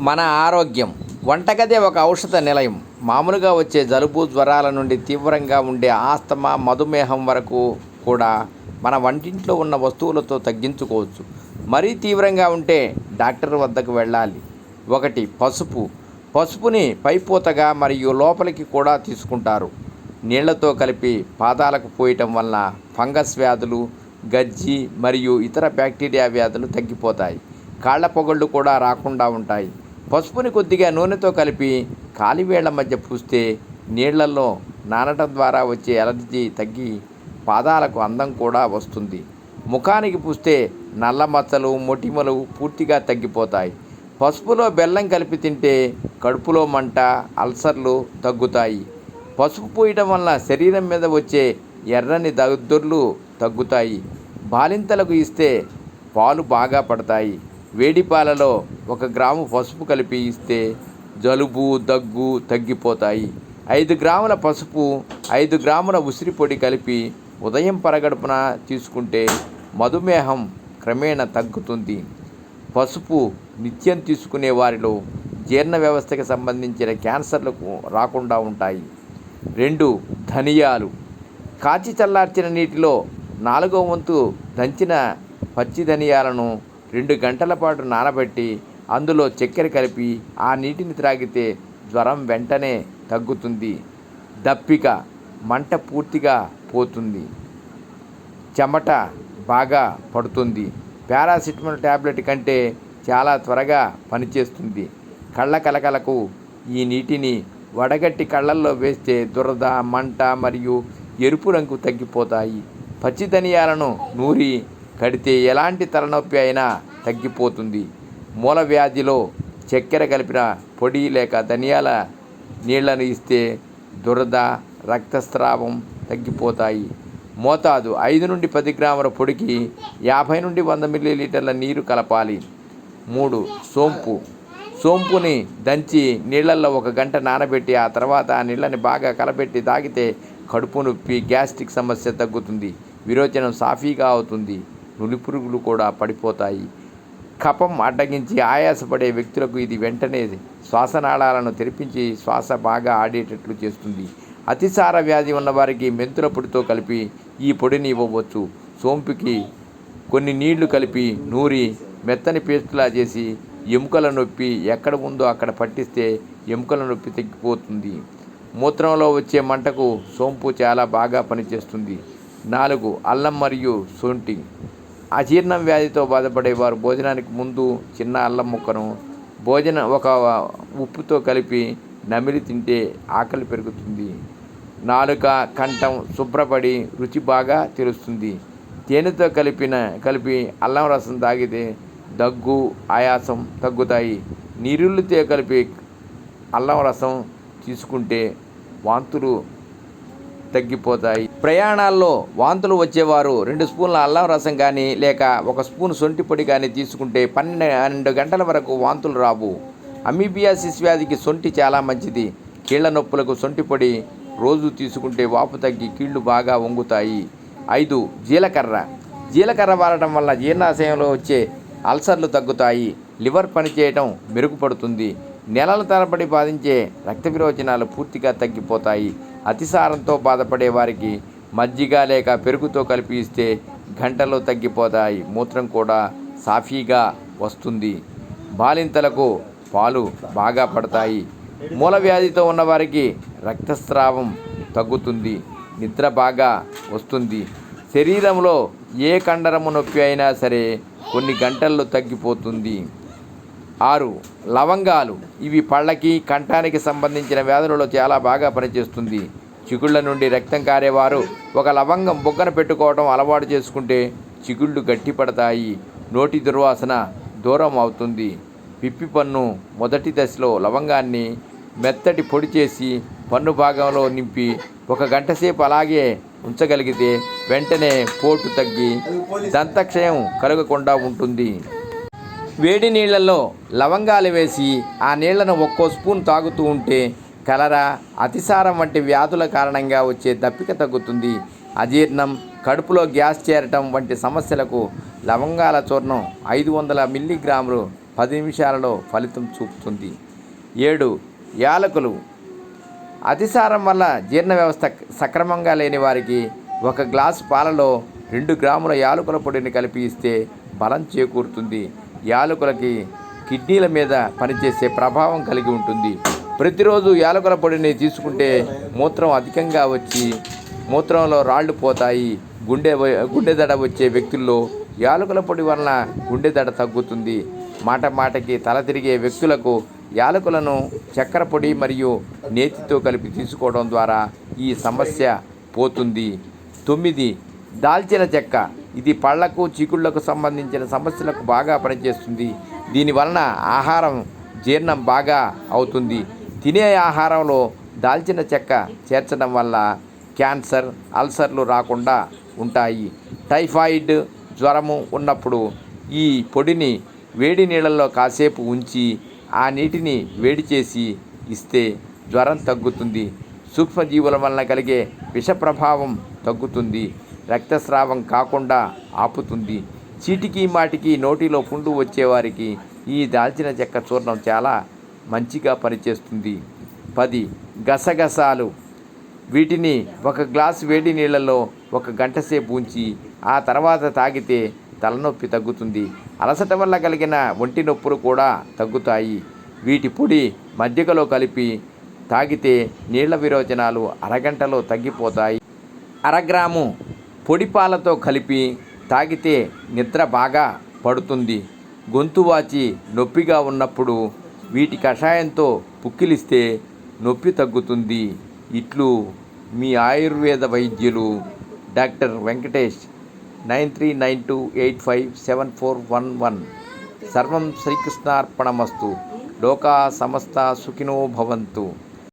మన ఆరోగ్యం. వంటగది ఒక ఔషధ నిలయం. మామూలుగా వచ్చే జలుబు జ్వరాల నుండి తీవ్రంగా ఉండే ఆస్తమా మధుమేహం వరకు కూడా మన వంటింట్లో ఉన్న వస్తువులతో తగ్గించుకోవచ్చు. మరీ తీవ్రంగా ఉంటే డాక్టర్ వద్దకు వెళ్ళాలి. ఒకటి పసుపు. పసుపుని పైపోతగా మరియు లోపలికి కూడా తీసుకుంటారు. నీళ్ళతో కలిపి పాదాలకు పోయటం వలన ఫంగస్ వ్యాధులు గజ్జి మరియు ఇతర బ్యాక్టీరియా వ్యాధులు తగ్గిపోతాయి. కాళ్ళ పొగళ్ళు కూడా రాకుండా ఉంటాయి. పసుపుని కొద్దిగా నూనెతో కలిపి కాలివేళ్ళ మధ్య పూస్తే నీళ్ళలో నానటం ద్వారా వచ్చే ఎలర్జీ తగ్గి పాదాలకు అందం కూడా వస్తుంది. ముఖానికి పూస్తే నల్ల మచ్చలు మొటిమలు పూర్తిగా తగ్గిపోతాయి. పసుపులో బెల్లం కలిపి తింటే కడుపులో మంట అల్సర్లు తగ్గుతాయి. పసుపు పూయటం వల్ల శరీరం మీద వచ్చే ఎర్రని దద్దుర్లు తగ్గుతాయి. బాలింతలకు ఇస్తే పాలు బాగా పడతాయి. వేడి పాలలో ఒక గ్రాము పసుపు కలిపి ఇస్తే జలుబు దగ్గు తగ్గిపోతాయి. ఐదు గ్రాముల పసుపు ఐదు గ్రాముల ఉసిరి పొడి కలిపి ఉదయం పరగడుపున తీసుకుంటే మధుమేహం క్రమేణా తగ్గుతుంది. పసుపు నిత్యం తీసుకునే వారిలో జీర్ణ వ్యవస్థకి సంబంధించిన క్యాన్సర్లకు రాకుండా ఉంటాయి. రెండు ధనియాలు. కాచి చల్లార్చిన నీటిలో నాలుగో వంతు దంచిన పచ్చి ధనియాలను రెండు గంటల పాటు నానబెట్టి అందులో చక్కెర కలిపి ఆ నీటిని త్రాగితే జ్వరం వెంటనే తగ్గుతుంది. దప్పిక మంట పూర్తిగా పోతుంది. చెమట బాగా పడుతుంది. పారాసిటమాల్ ట్యాబ్లెట్ కంటే చాలా త్వరగా పనిచేస్తుంది. కళ్ళ కలకలకు ఈ నీటిని వడగట్టి కళ్ళల్లో వేస్తే దురద మంట మరియు ఎరుపు రంగు తగ్గిపోతాయి. పచ్చి ధనియాలను నూరి కడితే ఎలాంటి తలనొప్పి అయినా తగ్గిపోతుంది. మూల వ్యాధిలో చక్కెర కలిపిన పొడి లేక ధనియాల నీళ్ళను ఇస్తే దురద రక్తస్రావం తగ్గిపోతాయి. మోతాదు ఐదు నుండి పది గ్రాముల పొడికి యాభై నుండి వంద మిల్లీలీటర్ల నీరు కలపాలి. మూడు సోంపు. సోంపుని దంచి నీళ్ళల్లో ఒక గంట నానబెట్టి ఆ తర్వాత ఆ నీళ్ళని బాగా కలపెట్టి తాగితే కడుపు నొప్పి గ్యాస్ట్రిక్ సమస్య తగ్గుతుంది. విరోచనం సాఫీగా అవుతుంది. నులిపురుగులు కూడా పడిపోతాయి. కపం అడ్డగించి ఆయాసపడే వ్యక్తులకు ఇది వెంటనే శ్వాసనాళాలను తెరిపించి శ్వాస బాగా ఆడేటట్లు చేస్తుంది. అతిసార వ్యాధి ఉన్నవారికి మెంతుల పొడితో కలిపి ఈ పొడిని ఇవ్వవచ్చు. సోంపుకి కొన్ని నీళ్ళు కలిపి నూరి మెత్తని పేస్టులా చేసి ఎముకల నొప్పి ఎక్కడ ఉందో అక్కడ పట్టిస్తే ఎముకల నొప్పి తగ్గిపోతుంది. మూత్రంలో వచ్చే మంటకు సోంపు చాలా బాగా పనిచేస్తుంది. నాలుగు అల్లం మరియు సొంటి. అజీర్ణం వ్యాధితో బాధపడేవారు. భోజనానికి ముందు చిన్న అల్లం ముక్కను భోజనం ఒక ఉప్పుతో కలిపి నమిలి తింటే ఆకలి పెరుగుతుంది. నాలుక కంఠం శుభ్రపడి రుచి బాగా తెలుస్తుంది. తేనెతో కలిపిన కలిపి అల్లం రసం తాగితే దగ్గు ఆయాసం తగ్గుతాయి. నీరుళ్ళతో కలిపి అల్లం రసం తీసుకుంటే వాంతులు తగ్గిపోతాయి. ప్రయాణాల్లో వాంతులు వచ్చేవారు. రెండు స్పూన్ల అల్లం రసం కానీ లేక ఒక స్పూన్ సొంటి పొడి కానీ తీసుకుంటే పన్నెండు గంటల వరకు వాంతులు రావు. అమీబియాసిస్ వ్యాధికి సొంటి చాలా మంచిది. కీళ్ళ నొప్పులకు సొంటి పొడి రోజు తీసుకుంటే వాపు తగ్గి కీళ్ళు బాగా వంగుతాయి. ఐదు జీలకర్ర. జీలకర్ర వాడటం వల్ల జీర్ణాశయంలో వచ్చే అల్సర్లు తగ్గుతాయి. లివర్ పనిచేయటం మెరుగుపడుతుంది. నెలల తరబడి బాధించే రక్త విరోచనాలు పూర్తిగా తగ్గిపోతాయి. అతిసారంతో బాధపడే వారికి మజ్జిగ లేక పెరుగుతో కలిపి ఇస్తే గంటలో తగ్గిపోతాయి. మూత్రం కూడా సాఫీగా వస్తుంది. బాలింతలకు పాలు బాగా పడతాయి. మూల వ్యాధితో ఉన్నవారికి రక్తస్రావం తగ్గుతుంది. నిద్ర బాగా వస్తుంది. శరీరంలో ఏ కండరము నొప్పి అయినా సరే కొన్ని గంటల్లో తగ్గిపోతుంది. ఆరు లవంగాలు. ఇవి పళ్ళకి కంఠానికి సంబంధించిన వ్యాధులలో చాలా బాగా పనిచేస్తుంది. చిగుళ్ళ నుండి రక్తం కారేవారు ఒక లవంగం బొగ్గన పెట్టుకోవడం అలవాటు చేసుకుంటే చిగుళ్ళు గట్టిపడతాయి. నోటి దుర్వాసన దూరం అవుతుంది. పిప్పి పన్ను మొదటి దశలో లవంగాన్ని మెత్తటి పొడి చేసి పన్ను భాగంలో నింపి ఒక గంట సేపు అలాగే ఉంచగలిగితే వెంటనే పోటు తగ్గి దంతక్షయం కలగకుండా ఉంటుంది. వేడి నీళ్ళల్లో లవంగాలు వేసి ఆ నీళ్ళను ఒక్కో స్పూన్ తాగుతూ ఉంటే కలరా అతిసారం వంటి వ్యాధుల కారణంగా వచ్చే దప్పిక తగ్గుతుంది. అజీర్ణం కడుపులో గ్యాస్ చేరటం వంటి సమస్యలకు లవంగాల చూర్ణం ఐదు వందల మిల్లీగ్రాములు పది నిమిషాలలో ఫలితం చూపుతుంది. ఏడు యాలకులు. అతిసారం వల్ల జీర్ణ వ్యవస్థ సక్రమంగా లేని వారికి ఒక గ్లాసు పాలలో రెండు గ్రాముల యాలకుల పొడిని కలిపి ఇస్తే బలం చేకూరుతుంది. యాలకులకి కిడ్నీల మీద పనిచేసే ప్రభావం కలిగి ఉంటుంది. ప్రతిరోజు యాలకుల పొడిని తీసుకుంటే మూత్రం అధికంగా వచ్చి మూత్రంలో రాళ్ళు పోతాయి. గుండె గుండె దడ వచ్చే వ్యక్తుల్లో యాలకుల పొడి వలన గుండె దడ తగ్గుతుంది. మాట మాటకి తల తిరిగే వ్యక్తులకు యాలకులను చక్కెర పొడి మరియు నేతితో కలిపి తీసుకోవడం ద్వారా ఈ సమస్య పోతుంది. తొమ్మిది. దాల్చిన చెక్క. ఇది పళ్ళకు చీకుళ్ళకు సంబంధించిన సమస్యలకు బాగా పనిచేస్తుంది. దీని వలన ఆహారం జీర్ణం బాగా అవుతుంది. తినే ఆహారంలో దాల్చిన చెక్క చేర్చడం వల్ల క్యాన్సర్ అల్సర్లు రాకుండా ఉంటాయి. టైఫాయిడ్ జ్వరము ఉన్నప్పుడు ఈ పొడిని వేడి నీళ్ళల్లో కాసేపు ఉంచి ఆ నీటిని వేడి చేసి ఇస్తే జ్వరం తగ్గుతుంది. సూక్ష్మజీవుల వలన కలిగే విష ప్రభావం తగ్గుతుంది. రక్తస్రావం కాకుండా ఆపుతుంది. చీటికి మాటికి నోటిలో పుండు వచ్చేవారికి ఈ దాల్చిన చెక్క చూర్ణం చాలా మంచిగా పనిచేస్తుంది. పది గసగసాలు. వీటిని ఒక గ్లాసు వేడి నీళ్ళలో ఒక గంట సేపు ఉంచి ఆ తర్వాత తాగితే తలనొప్పి తగ్గుతుంది. అలసట వల్ల కలిగిన ఒంటి నొప్పులు కూడా తగ్గుతాయి. వీటి పొడి మజ్జిగలో కలిపి తాగితే నీళ్ళ విరోచనాలు అరగంటలో తగ్గిపోతాయి. అరగ్రాము పొడి పాలతో కలిపి తాగితే నిద్ర బాగా పడుతుంది. గొంతు వాచి నొప్పిగా ఉన్నప్పుడు వీటి కషాయంతో పుక్కిలిస్తే నొప్పి తగ్గుతుంది. ఇట్లు మీ ఆయుర్వేద వైద్యులు doctor Venkatesh. Nine three nine two eight five seven four one one. సర్వం శ్రీకృష్ణార్పణమస్తు. లోకా సమస్త సుఖినో భవంతు.